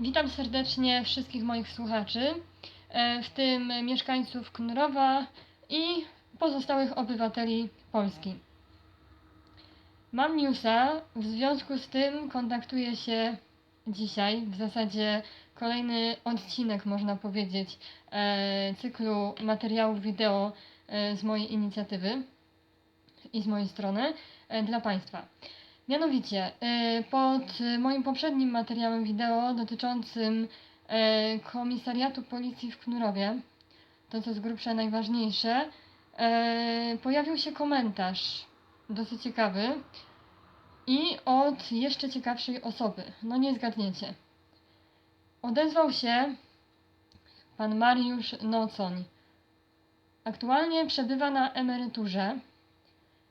Witam serdecznie wszystkich moich słuchaczy, e, w tym mieszkańców Knurowa i pozostałych obywateli Polski. Mam newsa, w związku z tym kontaktuję się dzisiaj, w zasadzie kolejny odcinek, można powiedzieć, e, cyklu materiałów wideo e, z mojej inicjatywy i z mojej strony dla Państwa. Mianowicie, e, pod moim poprzednim materiałem wideo dotyczącym e, komisariatu policji w Knurowie, to co z grubsza najważniejsze, e, pojawił się komentarz dosyć ciekawy i od jeszcze ciekawszej osoby. No nie zgadniecie. Odezwał się pan Mariusz Nocoń. Aktualnie przebywa na emeryturze.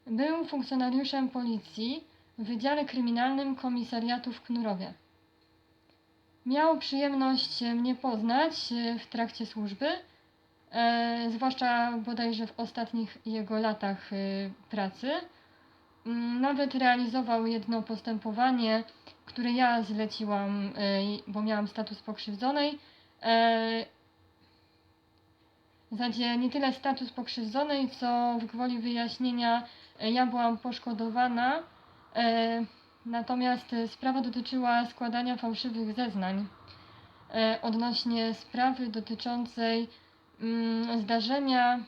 Był funkcjonariuszem policji w Wydziale Kryminalnym Komisariatu w Knurowie. Miał przyjemność mnie poznać e, w trakcie służby, e, zwłaszcza bodajże w ostatnich jego latach e, pracy. Mm, Nawet realizował jedno postępowanie, które ja zleciłam, e, bo miałam status pokrzywdzonej. E, W zasadzie nie tyle status pokrzywdzonej, co w gwoli wyjaśnienia e, ja byłam poszkodowana, e, natomiast e, sprawa dotyczyła składania fałszywych zeznań e, odnośnie sprawy dotyczącej mm, zdarzenia,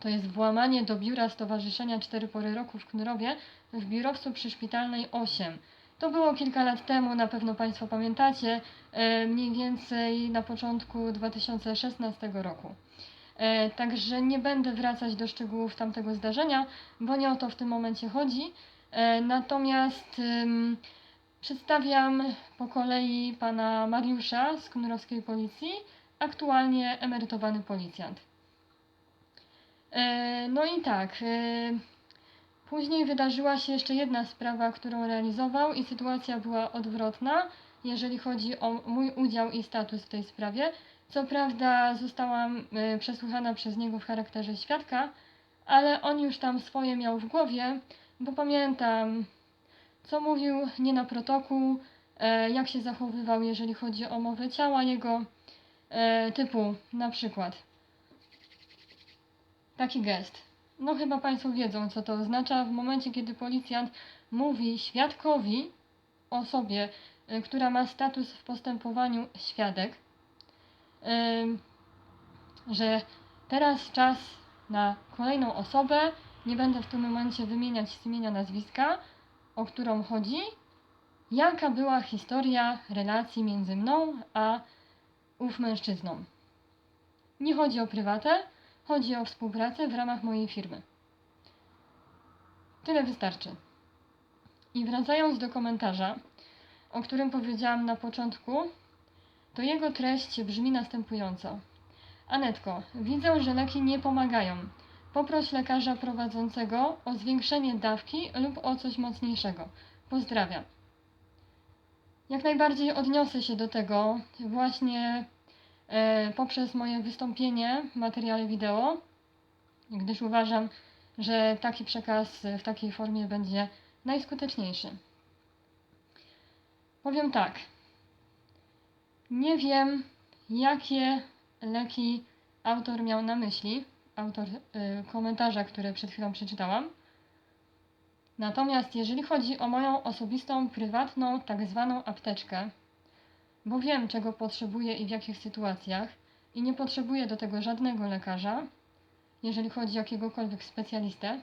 to jest włamanie do biura Stowarzyszenia Cztery Pory Roku w Knurowie w biurowcu przyszpitalnej 8. To było kilka lat temu, na pewno Państwo pamiętacie, e, mniej więcej na początku 2016 roku. Także nie będę wracać do szczegółów tamtego zdarzenia, bo nie o to w tym momencie chodzi. E, Natomiast przedstawiam po kolei pana Mariusza z Knurowskiej Policji, aktualnie emerytowany policjant. E, No i tak. e, Później wydarzyła się jeszcze jedna sprawa, którą realizował, i sytuacja była odwrotna, jeżeli chodzi o mój udział i status w tej sprawie. Co prawda zostałam przesłuchana przez niego w charakterze świadka, ale on już tam swoje miał w głowie, bo pamiętam, co mówił nie na protokół, e, jak się zachowywał, jeżeli chodzi o mowę ciała jego, e, typu na przykład taki gest. No chyba Państwo wiedzą, co to oznacza. W momencie, kiedy policjant mówi świadkowi, osobie, y, która ma status w postępowaniu świadek, że teraz czas na kolejną osobę, nie będę w tym momencie wymieniać z imienia nazwiska, o którą chodzi, jaka była historia relacji między mną a ów mężczyzną. Nie chodzi o prywatę, Chodzi o współpracę w ramach mojej firmy. Tyle wystarczy. I wracając do komentarza, o którym powiedziałam na początku, to jego treść brzmi następująco. Anetko, widzę, że leki nie pomagają. Poproś lekarza prowadzącego o zwiększenie dawki lub o coś mocniejszego. Pozdrawiam. Jak najbardziej odniosę się do tego właśnie e, poprzez moje wystąpienie w materiale wideo, gdyż uważam, że taki przekaz w takiej formie będzie najskuteczniejszy. Powiem tak. Nie wiem, jakie leki autor miał na myśli, autor y, komentarza, który przed chwilą przeczytałam. Natomiast jeżeli chodzi o moją osobistą, prywatną, tak zwaną apteczkę, bo wiem, czego potrzebuję i w jakich sytuacjach, i nie potrzebuję do tego żadnego lekarza, jeżeli chodzi o jakiegokolwiek specjalistę,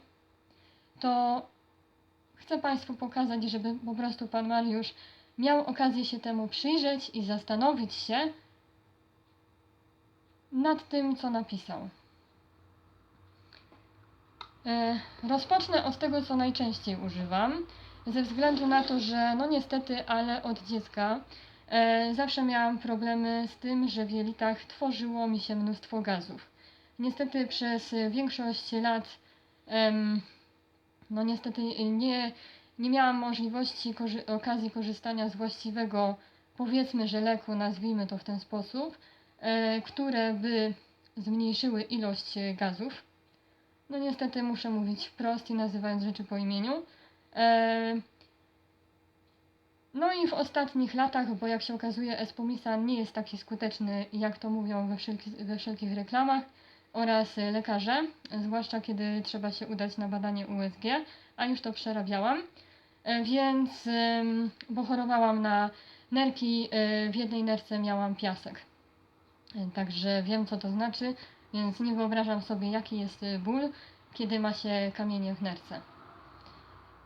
to chcę Państwu pokazać, żeby po prostu Pan Mariusz miał okazję się temu przyjrzeć i zastanowić się nad tym, co napisał. E, Rozpocznę od tego, co najczęściej używam, ze względu na to, że no niestety, ale od dziecka E, zawsze miałam problemy z tym, że w jelitach tworzyło mi się mnóstwo gazów. Niestety przez większość lat, no niestety nie, nie miałam możliwości, okazji korzystania z właściwego, powiedzmy, że leku, nazwijmy to w ten sposób, e, które by zmniejszyły ilość gazów. No niestety muszę mówić wprost i nazywając rzeczy po imieniu. E, No i w ostatnich latach, bo jak się okazuje, Espumisan nie jest taki skuteczny, jak to mówią we, wszelki, we wszelkich reklamach oraz lekarze, zwłaszcza kiedy trzeba się udać na badanie USG, a już to przerabiałam. E, Więc, bo chorowałam na nerki, y, w jednej nerce miałam piasek. E, Także wiem, co to znaczy, więc nie wyobrażam sobie, jaki jest y, ból, kiedy ma się kamienie w nerce.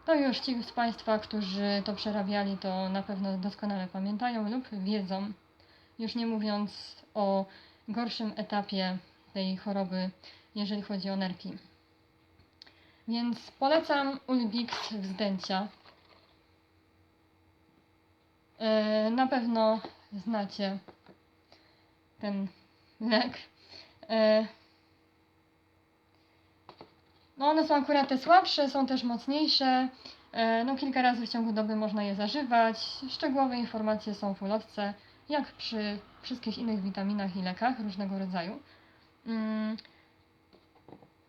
To już ci z Państwa, którzy to przerabiali, to na pewno doskonale pamiętają lub wiedzą. Już nie mówiąc o gorszym etapie tej choroby, jeżeli chodzi o nerki. Więc polecam Ulbix wzdęcia. E, Na pewno znacie ten lek. E, No one są akurat te słabsze, są też mocniejsze. E, No kilka razy w ciągu doby można je zażywać. Szczegółowe informacje są w ulotce, jak przy wszystkich innych witaminach i lekach różnego rodzaju. Mm.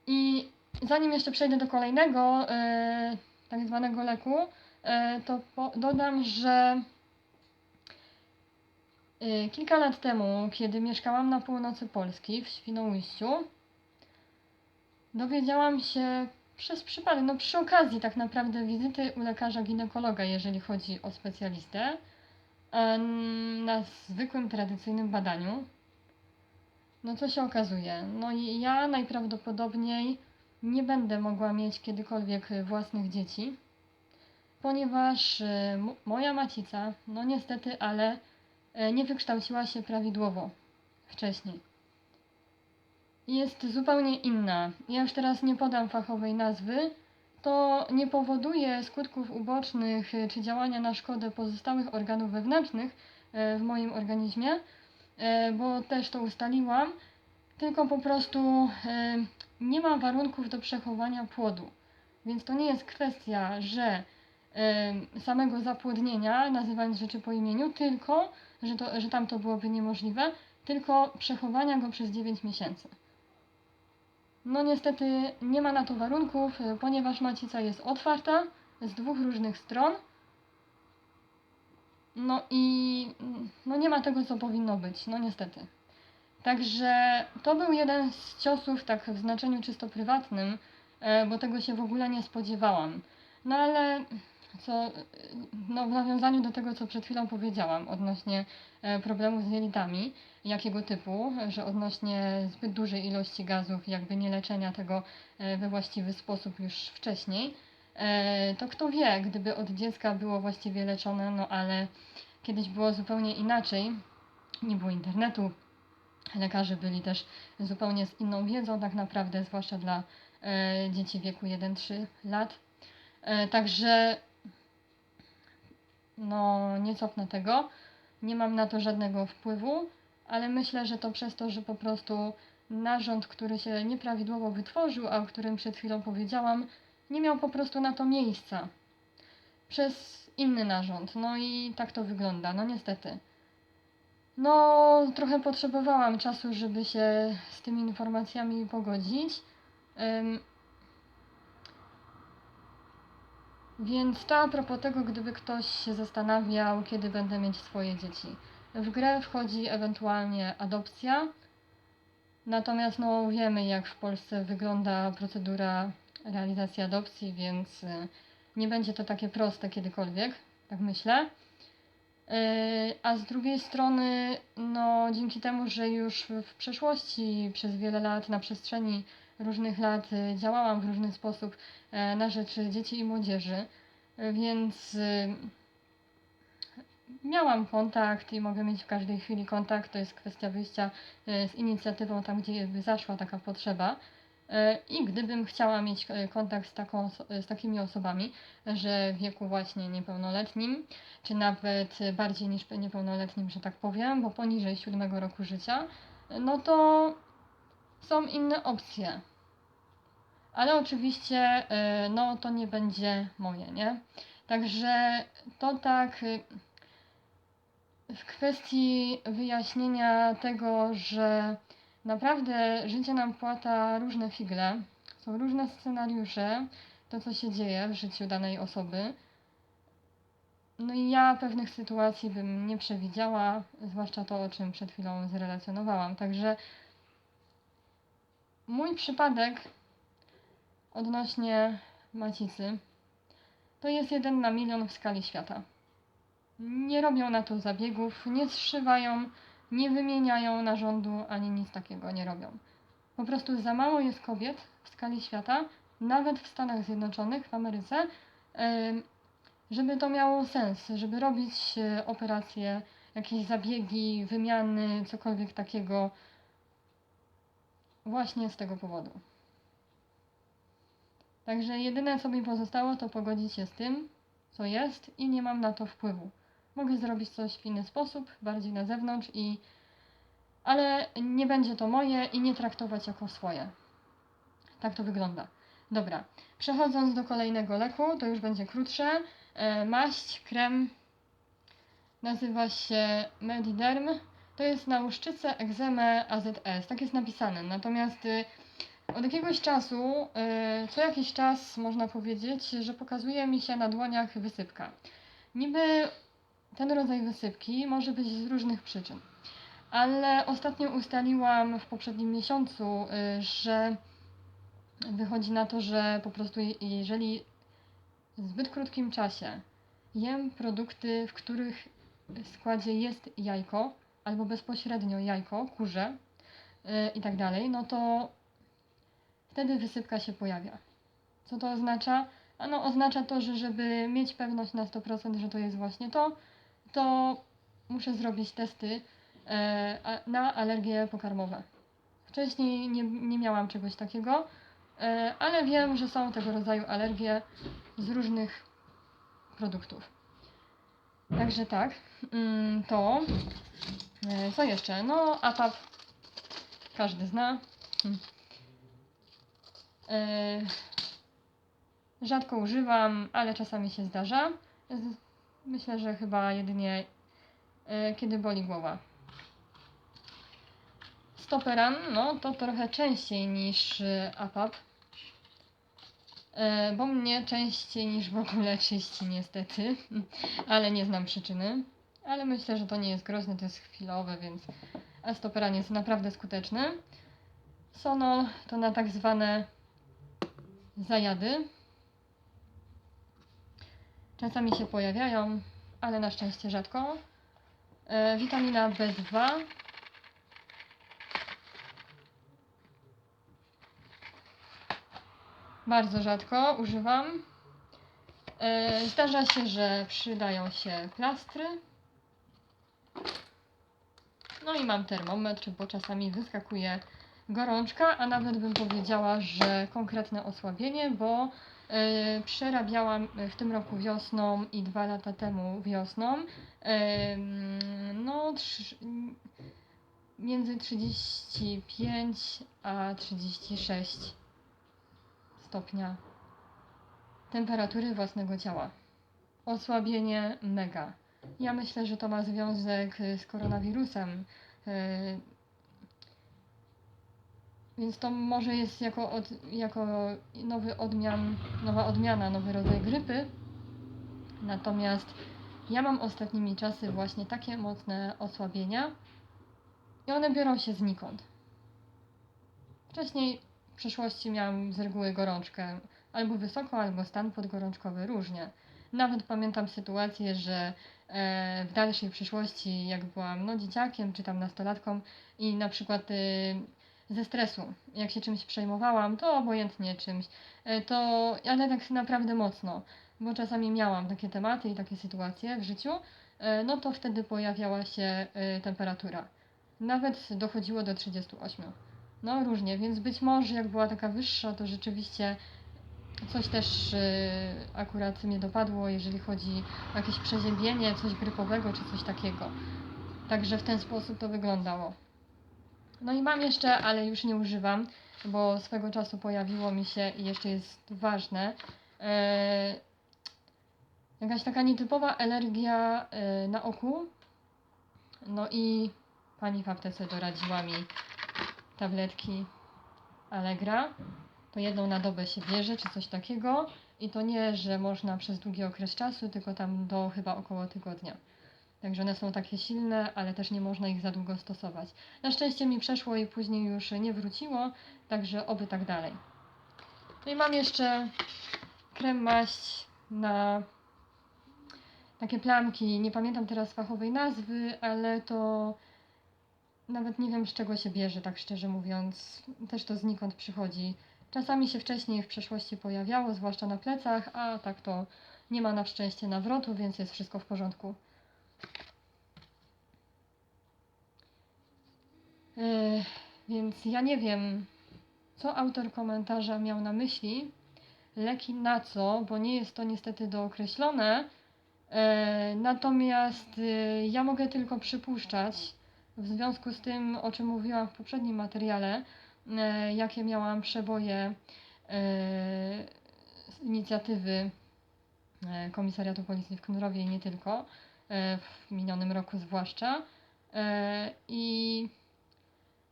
I zanim jeszcze przejdę do kolejnego, e, tak zwanego leku, to dodam, że kilka lat temu, kiedy mieszkałam na północy Polski, w Świnoujściu, dowiedziałam się przez przypadek, no przy okazji tak naprawdę wizyty u lekarza ginekologa, jeżeli chodzi o specjalistę, em, na zwykłym, tradycyjnym badaniu. No co się okazuje? No i ja najprawdopodobniej nie będę mogła mieć kiedykolwiek y, własnych dzieci, ponieważ y, moja macica, no niestety, ale y, nie wykształciła się prawidłowo wcześniej. Jest zupełnie inna. Ja już teraz nie podam fachowej nazwy. To nie powoduje skutków ubocznych y, czy działania na szkodę pozostałych organów wewnętrznych y, w moim organizmie, bo też to ustaliłam, tylko po prostu nie ma warunków do przechowania płodu. Więc to nie jest kwestia, że samego zapłodnienia, nazywając rzeczy po imieniu, tylko, że, to, że tam to byłoby niemożliwe, tylko przechowania go przez 9 miesięcy. No niestety nie ma na to warunków, y, ponieważ macica jest otwarta z dwóch różnych stron. No i no nie ma tego, co powinno być, no niestety. Także to był jeden z ciosów, tak w znaczeniu czysto prywatnym, e, bo tego się w ogóle nie spodziewałam. No ale co, no w nawiązaniu do tego, co przed chwilą powiedziałam odnośnie e, problemów z jelitami, jakiego typu, że odnośnie zbyt dużej ilości gazów, jakby nie leczenia tego e, we właściwy sposób już wcześniej, e, to kto wie, gdyby od dziecka było właściwie leczone, no ale kiedyś było zupełnie inaczej, nie było internetu, lekarze byli też zupełnie z inną wiedzą tak naprawdę, zwłaszcza dla e, dzieci wieku 1-3 lat. E, także no nie cofnę tego, nie mam na to żadnego wpływu, ale myślę, że to przez to, że po prostu narząd, który się nieprawidłowo wytworzył, a o którym przed chwilą powiedziałam, nie miał po prostu na to miejsca. Przez inny narząd. No i tak to wygląda, no niestety. No, trochę potrzebowałam czasu, żeby się z tymi informacjami pogodzić. Więc to a propos tego, gdyby ktoś się zastanawiał, kiedy będę mieć swoje dzieci. W grę wchodzi ewentualnie adopcja, natomiast no wiemy jak w Polsce wygląda procedura realizacji adopcji, więc y, nie będzie to takie proste kiedykolwiek, tak myślę. Yy, A z drugiej strony, no dzięki temu, że już w przeszłości przez wiele lat, na przestrzeni różnych lat y, działałam w różny sposób e, na rzecz dzieci i młodzieży, więc y, miałam kontakt i mogę mieć w każdej chwili kontakt. To jest kwestia wyjścia y, z inicjatywą tam, gdzie by zaszła taka potrzeba. E, I gdybym chciała mieć e, kontakt z, taką, z takimi osobami, że w wieku właśnie niepełnoletnim, czy nawet bardziej niż niepełnoletnim, że tak powiem, bo poniżej siódmego roku życia, no to są inne opcje. Ale oczywiście, y, no to nie będzie moje, nie? Także to tak y, w kwestii wyjaśnienia tego, że naprawdę życie nam płata różne figle, są różne scenariusze, to co się dzieje w życiu danej osoby. no i ja pewnych sytuacji bym nie przewidziała, zwłaszcza to, o czym przed chwilą zrelacjonowałam. Także mój przypadek odnośnie macicy to jest jeden na milion w skali świata. Nie robią na to zabiegów, nie zszywają, nie wymieniają narządu, ani nic takiego nie robią. Po prostu za mało jest kobiet w skali świata, nawet w Stanach Zjednoczonych, w Ameryce, żeby to miało sens, żeby robić e, operacje, jakieś zabiegi, wymiany, cokolwiek takiego, właśnie z tego powodu. Także jedyne co mi pozostało, to pogodzić się z tym, co jest i nie mam na to wpływu. Mogę zrobić coś w inny sposób, bardziej na zewnątrz i ale nie będzie to moje i nie traktować jako swoje. Tak to wygląda. Dobra, przechodząc do kolejnego leku, to już będzie krótsze. E, maść, krem, nazywa się Mediderm. To jest na łuszczycę, egzemę, AZS. Tak jest napisane. Natomiast y, od jakiegoś czasu, y, co jakiś czas można powiedzieć, że pokazuje mi się na dłoniach wysypka. Niby ten rodzaj wysypki może być z różnych przyczyn. Ale ostatnio ustaliłam w poprzednim miesiącu, y, że wychodzi na to, że po prostu je- jeżeli w zbyt krótkim czasie jem produkty, w których składzie jest jajko, albo bezpośrednio jajko, kurze yy, i tak dalej, no to wtedy wysypka się pojawia. Co to oznacza? Ano oznacza to, że żeby mieć pewność na 100%, że to jest właśnie to, to muszę zrobić testy e, na alergie pokarmowe. Wcześniej nie, nie miałam czegoś takiego, e, ale wiem, że są tego rodzaju alergie z różnych produktów. Także tak, mm, to. E, Co jeszcze? No, APAP każdy zna. Hmm. E, Rzadko używam, ale czasami się zdarza. Myślę, że chyba jedynie e, kiedy boli głowa. Stoperan, no to trochę częściej niż APAP. Bo mnie częściej niż w ogóle czyści niestety, ale nie znam przyczyny. Ale myślę, że to nie jest groźne, to jest chwilowe, więc Astoperan jest naprawdę skuteczny. Sonol to na tak zwane zajady. Czasami się pojawiają, ale na szczęście rzadko. E, witamina B2 Bardzo rzadko używam. E, Zdarza się, że przydają się plastry. No i mam termometr, bo czasami wyskakuje gorączka, a nawet bym powiedziała, że konkretne osłabienie, bo e, przerabiałam w tym roku wiosną i dwa lata temu wiosną. e, no, trz- między 35 a 36 stopnia temperatury własnego ciała. Osłabienie mega. Ja myślę, że to ma związek y, z koronawirusem. y, Więc to może jest jako, od, jako nowy odmian, nowa odmiana, nowy rodzaj grypy. Natomiast ja mam ostatnimi czasy właśnie takie mocne osłabienia i one biorą się znikąd. Wcześniej w przeszłości miałam z reguły gorączkę albo wysoką, albo stan podgorączkowy, różnie. Nawet pamiętam sytuację, że e, w dalszej przyszłości, jak byłam no, dzieciakiem czy tam nastolatką i na przykład y, ze stresu, jak się czymś przejmowałam, to obojętnie czymś, e, to ale tak naprawdę mocno, bo czasami miałam takie tematy i takie sytuacje w życiu, e, no to wtedy pojawiała się e, temperatura. Nawet dochodziło do 38. No różnie, więc być może jak była taka wyższa, to rzeczywiście coś też y, akurat mnie dopadło, jeżeli chodzi o jakieś przeziębienie, coś grypowego czy coś takiego. Także w ten sposób to wyglądało. No i mam jeszcze, ale już nie używam, bo swego czasu pojawiło mi się i jeszcze jest ważne. E, jakaś taka nietypowa alergia e, na oku. No i pani w aptece doradziła mi tabletki Allegra. To jedną na dobę się bierze, czy coś takiego. I to nie, że można przez długi okres czasu, tylko tam do chyba około tygodnia. Także one są takie silne, ale też nie można ich za długo stosować. Na szczęście mi przeszło i później już nie wróciło, także oby tak dalej. No i mam jeszcze krem maść na takie plamki. Nie pamiętam teraz fachowej nazwy, ale to nawet nie wiem z czego się bierze, tak szczerze mówiąc. Też to znikąd przychodzi. Czasami się wcześniej w przeszłości pojawiało, zwłaszcza na plecach, a tak to nie ma na szczęście nawrotu, więc jest wszystko w porządku. Yy, więc ja nie wiem, co autor komentarza miał na myśli, leki na co, bo nie jest to niestety dookreślone. E, natomiast y, ja mogę tylko przypuszczać, w związku z tym, o czym mówiłam w poprzednim materiale, jakie miałam przeboje e, z inicjatywy e, Komisariatu Policji w Knurowie i nie tylko, e, w minionym roku zwłaszcza. E, I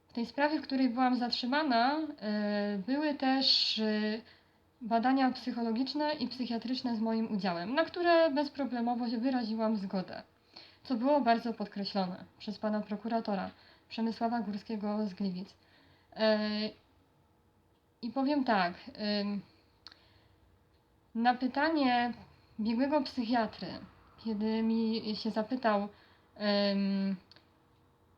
w tej sprawie, w której byłam zatrzymana, e, były też e, badania psychologiczne i psychiatryczne z moim udziałem, na które bezproblemowo wyraziłam zgodę, co było bardzo podkreślone przez pana prokuratora Przemysława Górskiego z Gliwic. I powiem tak, na pytanie biegłego psychiatry, kiedy mi się zapytał,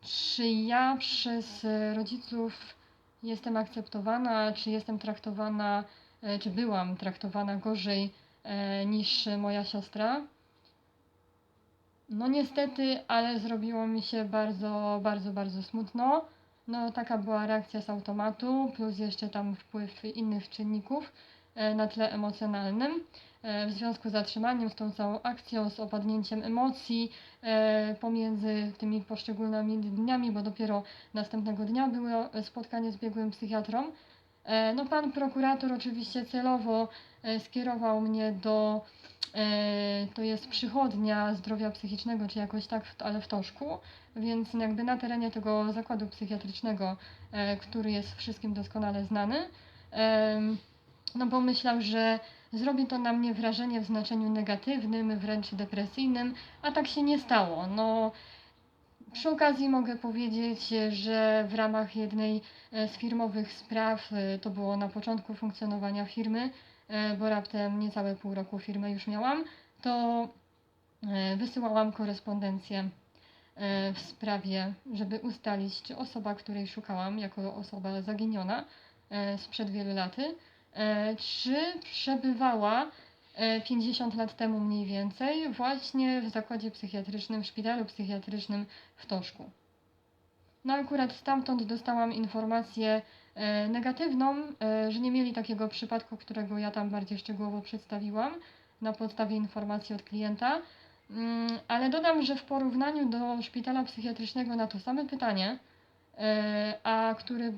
czy ja przez rodziców jestem akceptowana, czy jestem traktowana, e, czy byłam traktowana gorzej e, niż moja siostra. No niestety, ale zrobiło mi się bardzo, bardzo, bardzo smutno. No taka była reakcja z automatu, plus jeszcze tam wpływ innych czynników e, na tle emocjonalnym. E, W związku z zatrzymaniem, z tą całą akcją, z opadnięciem emocji e, pomiędzy tymi poszczególnymi dniami, bo dopiero następnego dnia było spotkanie z biegłym psychiatrą. No pan prokurator oczywiście celowo skierował mnie do, to jest przychodnia zdrowia psychicznego, czy jakoś tak, ale w Toszku, więc jakby na terenie tego zakładu psychiatrycznego, e, który jest wszystkim doskonale znany, no bo myślał, że zrobi to na mnie wrażenie w znaczeniu negatywnym, wręcz depresyjnym, a tak się nie stało. No, przy okazji mogę powiedzieć, że w ramach jednej e, z firmowych spraw, e, to było na początku funkcjonowania firmy, bo raptem niecałe pół roku firmę już miałam, to e, wysyłałam korespondencję e, w sprawie, żeby ustalić, czy osoba, której szukałam jako osoba zaginiona e, sprzed wielu laty, e, czy przebywała e, 50 lat temu mniej więcej właśnie w zakładzie psychiatrycznym, w szpitalu psychiatrycznym w Toszku. No akurat stamtąd dostałam informację e, negatywną, e, że nie mieli takiego przypadku, którego ja tam bardziej szczegółowo przedstawiłam na podstawie informacji od klienta. Mm, Ale dodam, że w porównaniu do szpitala psychiatrycznego na to same pytanie, e, a które,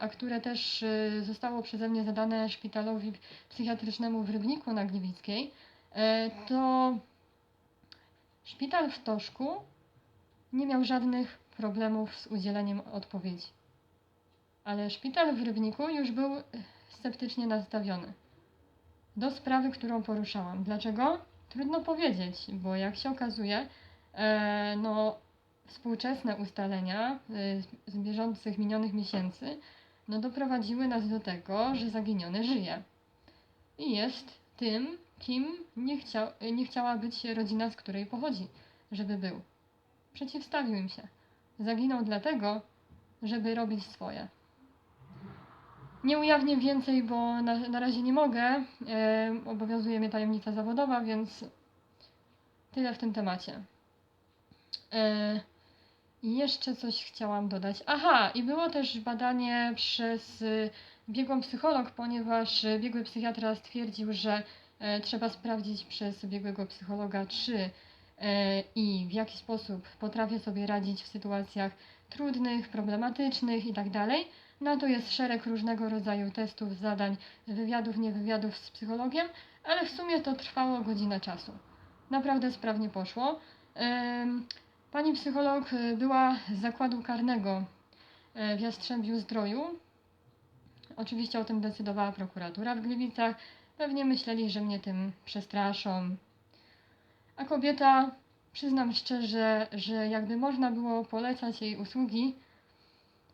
a które też zostało przeze mnie zadane szpitalowi psychiatrycznemu w Rybniku na Gliwickiej, e, to szpital w Toszku nie miał żadnych problemów z udzieleniem odpowiedzi. Ale szpital w Rybniku już był e, sceptycznie nastawiony do sprawy, którą poruszałam. Dlaczego? Trudno powiedzieć, bo jak się okazuje, e, no, współczesne ustalenia e, z- bieżących minionych miesięcy no, doprowadziły nas do tego, że zaginiony żyje. I jest tym, kim nie, chciał, nie chciała być rodzina, z której pochodzi, żeby był. Przeciwstawił im się. Zaginął dlatego, żeby robić swoje. Nie ujawnię więcej, bo na, na razie nie mogę. Obowiązuje mnie tajemnica zawodowa, więc tyle w tym temacie. I jeszcze coś chciałam dodać. Aha, i było też badanie przez y, biegłą psycholog, ponieważ biegły psychiatra stwierdził, że e, trzeba sprawdzić przez biegłego psychologa, czy e, i w jaki sposób potrafię sobie radzić w sytuacjach trudnych, problematycznych itd. Na to jest szereg różnego rodzaju testów, zadań, wywiadów, niewywiadów z psychologiem, ale w sumie to trwało godzinę czasu. Naprawdę sprawnie poszło. Pani psycholog y, była z zakładu karnego e, w Jastrzębiu Zdroju. Oczywiście o tym decydowała prokuratura w Gliwicach. Pewnie myśleli, że mnie tym przestraszą. A kobieta, przyznam szczerze, że jakby można było polecać jej usługi,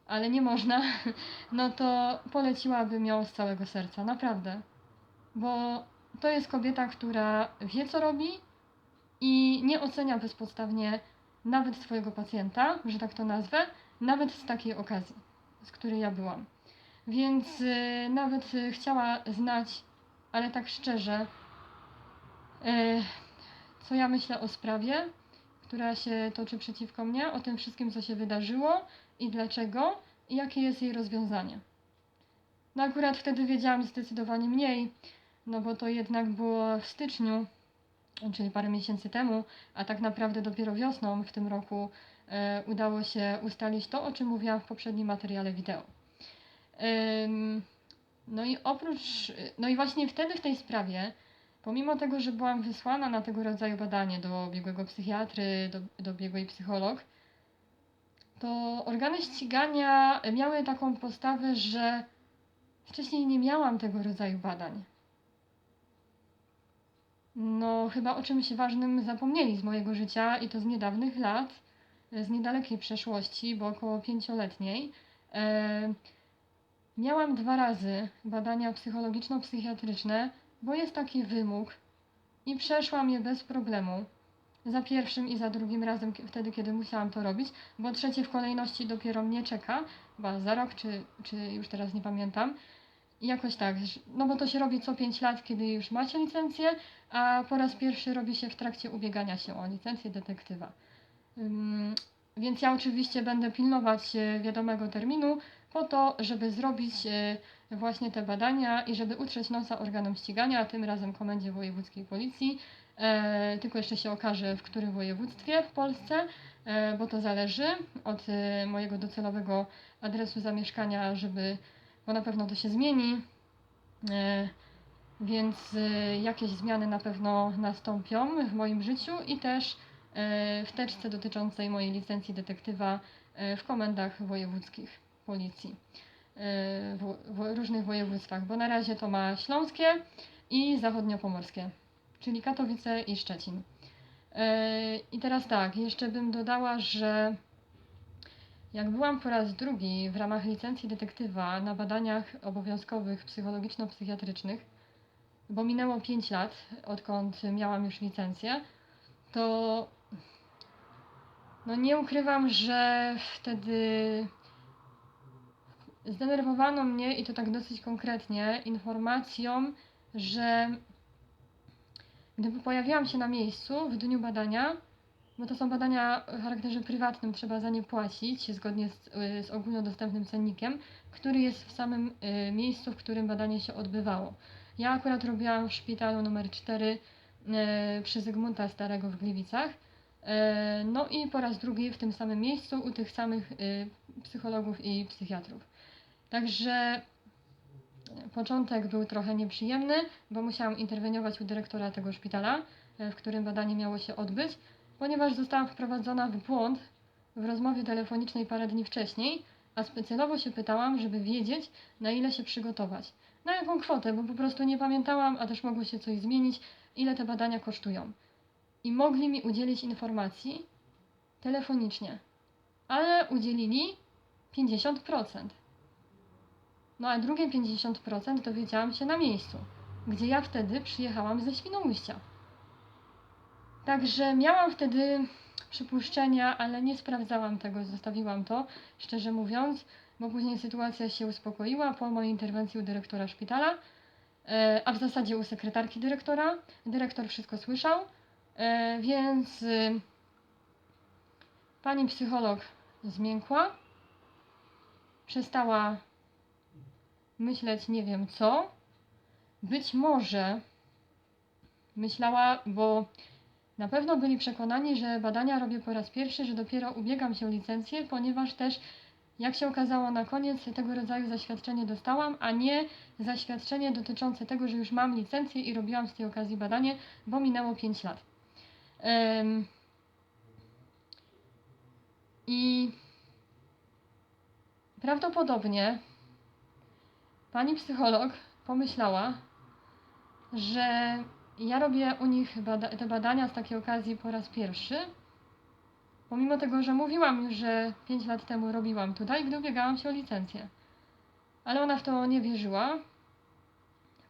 ale nie można, no to poleciłabym ją z całego serca, naprawdę. Bo to jest kobieta, która wie co robi i nie ocenia bezpodstawnie nawet swojego pacjenta, że tak to nazwę, nawet z takiej okazji, z której ja byłam. Więc y, nawet chciała znać, ale tak szczerze, y, co ja myślę o sprawie, która się toczy przeciwko mnie, o tym wszystkim, co się wydarzyło i dlaczego i jakie jest jej rozwiązanie. No akurat wtedy wiedziałam zdecydowanie mniej, no bo to jednak było w styczniu, czyli parę miesięcy temu, a tak naprawdę dopiero wiosną w tym roku e, udało się ustalić to, o czym mówiłam w poprzednim materiale wideo. No i oprócz, no i właśnie wtedy w tej sprawie, pomimo tego, że byłam wysłana na tego rodzaju badanie do biegłego psychiatry, do, do biegłej psycholog, to organy ścigania miały taką postawę, że wcześniej nie miałam tego rodzaju badań. No, chyba o czymś ważnym zapomnieli z mojego życia i to z niedawnych lat, z niedalekiej przeszłości, bo około pięcioletniej. E, miałam dwa razy badania psychologiczno-psychiatryczne, bo jest taki wymóg i przeszłam je bez problemu. Za pierwszym i za drugim razem, wtedy, kiedy musiałam to robić, bo trzecie w kolejności dopiero mnie czeka, chyba za rok, czy, czy już teraz nie pamiętam. I jakoś tak, no bo to się robi co 5 lat, kiedy już macie licencję, a po raz pierwszy robi się w trakcie ubiegania się o licencję detektywa. Ym, Więc ja oczywiście będę pilnować e, wiadomego terminu po to, żeby zrobić e, właśnie te badania i żeby utrzeć nosa organom ścigania, a tym razem Komendzie Wojewódzkiej Policji. E, tylko jeszcze się okaże, w którym województwie w Polsce, e, bo to zależy od e, mojego docelowego adresu zamieszkania, żeby, bo na pewno to się zmieni. Więc jakieś zmiany na pewno nastąpią w moim życiu i też w teczce dotyczącej mojej licencji detektywa w komendach wojewódzkich policji w różnych województwach, bo na razie to ma śląskie i zachodniopomorskie, czyli Katowice i Szczecin. E, I teraz tak, jeszcze bym dodała, że jak byłam po raz drugi w ramach licencji detektywa na badaniach obowiązkowych psychologiczno-psychiatrycznych, bo minęło 5 lat, odkąd miałam już licencję, to no nie ukrywam, że wtedy zdenerwowano mnie i to tak dosyć konkretnie informacją, że gdyby pojawiłam się na miejscu w dniu badania, bo to są badania o charakterze prywatnym, trzeba za nie płacić zgodnie z, y, z ogólnodostępnym cennikiem, który jest w samym y, miejscu, w którym badanie się odbywało. Ja akurat robiłam w szpitalu numer 4 y, przy Zygmunta Starego w Gliwicach. E, No i po raz drugi w tym samym miejscu u tych samych y, psychologów i psychiatrów. Także początek był trochę nieprzyjemny, bo musiałam interweniować u dyrektora tego szpitala, e, w którym badanie miało się odbyć, ponieważ zostałam wprowadzona w błąd w rozmowie telefonicznej parę dni wcześniej, a specjalowo się pytałam, żeby wiedzieć, na ile się przygotować. Na jaką kwotę, bo po prostu nie pamiętałam, a też mogło się coś zmienić, ile te badania kosztują. I mogli mi udzielić informacji telefonicznie, ale udzielili 50%. No a drugie 50% dowiedziałam się na miejscu, gdzie ja wtedy przyjechałam ze Świnoujścia. Także miałam wtedy przypuszczenia, ale nie sprawdzałam tego, zostawiłam to, szczerze mówiąc, bo później sytuacja się uspokoiła po mojej interwencji u dyrektora szpitala, e, a w zasadzie u sekretarki dyrektora. Dyrektor wszystko słyszał, e, więc y, pani psycholog zmiękła, przestała myśleć nie wiem co. Być może myślała, bo na pewno byli przekonani, że badania robię po raz pierwszy, że dopiero ubiegam się o licencję, ponieważ też, jak się okazało na koniec, tego rodzaju zaświadczenie dostałam, a nie zaświadczenie dotyczące tego, że już mam licencję i robiłam z tej okazji badanie, bo minęło 5 lat. Em, I prawdopodobnie pani psycholog pomyślała, że ja robię u nich bada- te badania z takiej okazji po raz pierwszy. Pomimo tego, że mówiłam że 5 lat temu robiłam tutaj, gdy ubiegałam się o licencję. Ale ona w to nie wierzyła.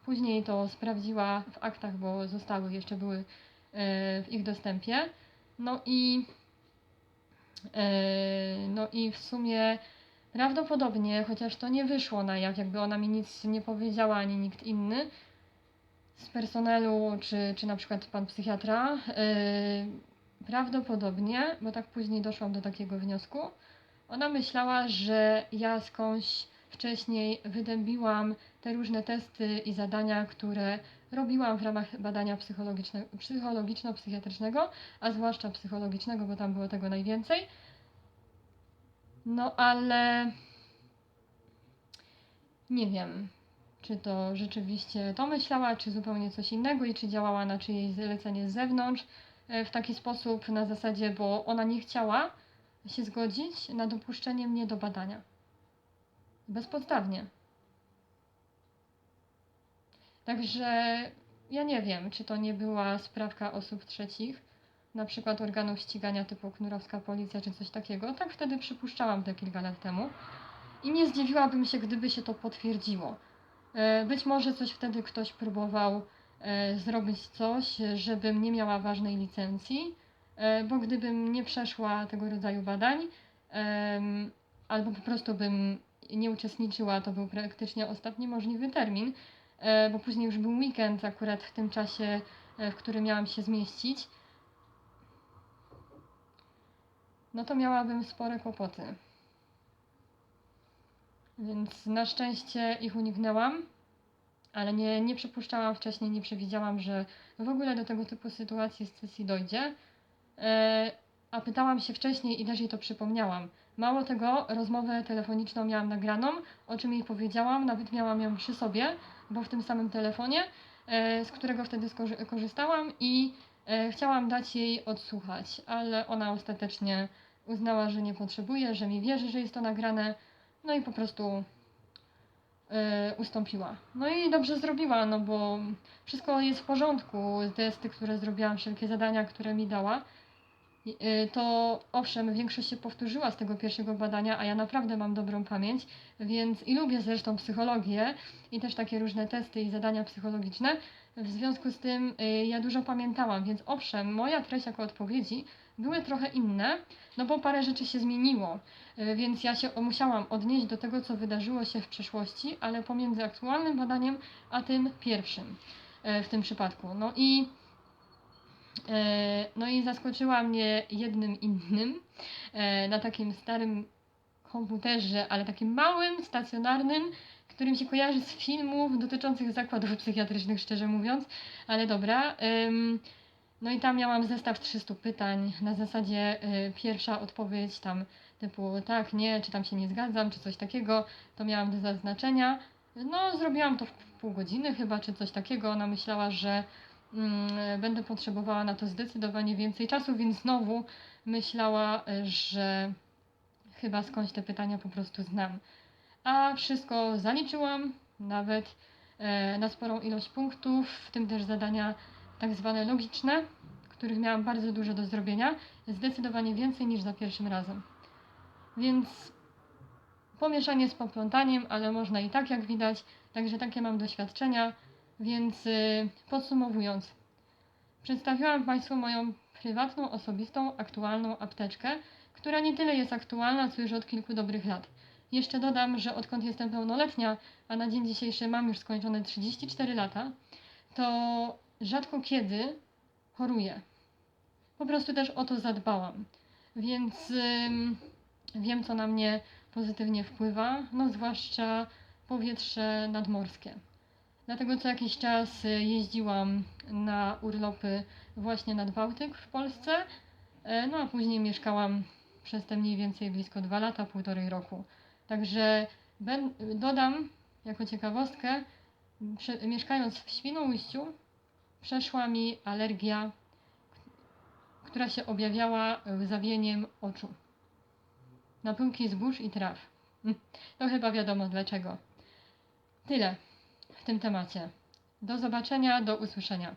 Później to sprawdziła w aktach, bo zostały, jeszcze były e, w ich dostępie. No i, e, no i w sumie prawdopodobnie, chociaż to nie wyszło na jaw, jakby ona mi nic nie powiedziała, ani nikt inny z personelu, czy, czy na przykład pan psychiatra, e, prawdopodobnie, bo tak później doszłam do takiego wniosku, ona myślała, że ja skądś wcześniej wydębiłam te różne testy i zadania, które robiłam w ramach badania psychologiczno-psychiatrycznego, a zwłaszcza psychologicznego, bo tam było tego najwięcej. No ale nie wiem, czy to rzeczywiście to myślała, czy zupełnie coś innego i czy działała na czyjeś zlecenie z zewnątrz e, w taki sposób na zasadzie, bo ona nie chciała się zgodzić na dopuszczenie mnie do badania. Bezpodstawnie. Także ja nie wiem, czy to nie była sprawka osób trzecich, na przykład organów ścigania typu knurowska policja czy coś takiego. Tak wtedy przypuszczałam te kilka lat temu. I nie zdziwiłabym się, gdyby się to potwierdziło. E, Być może coś wtedy ktoś próbował e, zrobić coś, żebym nie miała ważnej licencji, e, bo gdybym nie przeszła tego rodzaju badań, albo po prostu bym nie uczestniczyła, to był praktycznie ostatni możliwy termin, bo później już był weekend akurat w tym czasie, w którym miałam się zmieścić, no to miałabym spore kłopoty. Więc na szczęście ich uniknęłam, ale nie, nie przypuszczałam wcześniej, nie przewidziałam, że w ogóle do tego typu sytuacji z sesji dojdzie. E, a pytałam się wcześniej i też jej to przypomniałam. Mało tego, rozmowę telefoniczną miałam nagraną, o czym jej powiedziałam, nawet miałam ją przy sobie, bo w tym samym telefonie, e, z którego wtedy skorzy- korzystałam i chciałam dać jej odsłuchać, ale ona ostatecznie uznała, że nie potrzebuje, że mi wierzy, że jest to nagrane, no i po prostu e, ustąpiła. No i dobrze zrobiła, no bo wszystko jest w porządku, testy, które zrobiłam, wszelkie zadania, które mi dała, y, to owszem, większość się powtórzyła z tego pierwszego badania, a ja naprawdę mam dobrą pamięć, więc i lubię zresztą psychologię i też takie różne testy i zadania psychologiczne. W związku z tym y, ja dużo pamiętałam, więc owszem, moja treść jako odpowiedzi były trochę inne, no bo parę rzeczy się zmieniło, y, więc ja się musiałam odnieść do tego, co wydarzyło się w przeszłości, ale pomiędzy aktualnym badaniem a tym pierwszym y, w tym przypadku. No i E, No i zaskoczyła mnie jednym innym e, na takim starym komputerze, ale takim małym, stacjonarnym, którym się kojarzy z filmów dotyczących zakładów psychiatrycznych, szczerze mówiąc, ale dobra. No i tam miałam zestaw 300 pytań, na zasadzie y, pierwsza odpowiedź tam typu tak, nie, czy tam się nie zgadzam, czy coś takiego, to miałam do zaznaczenia. No, zrobiłam to w pół godziny chyba, czy coś takiego. Ona myślała, że mm, będę potrzebowała na to zdecydowanie więcej czasu, więc znowu myślała, y, że chyba skądś te pytania po prostu znam. A wszystko zaliczyłam, nawet e, na sporą ilość punktów, w tym też zadania tak zwane logiczne, których miałam bardzo dużo do zrobienia, zdecydowanie więcej niż za pierwszym razem. Więc pomieszanie z poplątaniem, ale można i tak, jak widać, także takie mam doświadczenia. Więc y, podsumowując, przedstawiłam Państwu moją prywatną, osobistą, aktualną apteczkę, która nie tyle jest aktualna, co już od kilku dobrych lat. Jeszcze dodam, że odkąd jestem pełnoletnia, a na dzień dzisiejszy mam już skończone 34 lata, to rzadko kiedy choruję. Po prostu też o to zadbałam. Więc ym, wiem, co na mnie pozytywnie wpływa, no zwłaszcza powietrze nadmorskie. Dlatego co jakiś czas y, jeździłam na urlopy właśnie nad Bałtyk w Polsce, e, no a później mieszkałam przez te mniej więcej blisko dwa lata, półtorej roku. Także ben, dodam jako ciekawostkę, prze, mieszkając w Świnoujściu przeszła mi alergia, która się objawiała łzawieniem oczu. Na pyłki zbóż i traw. Mm, To chyba wiadomo dlaczego. Tyle w tym temacie. Do zobaczenia, do usłyszenia.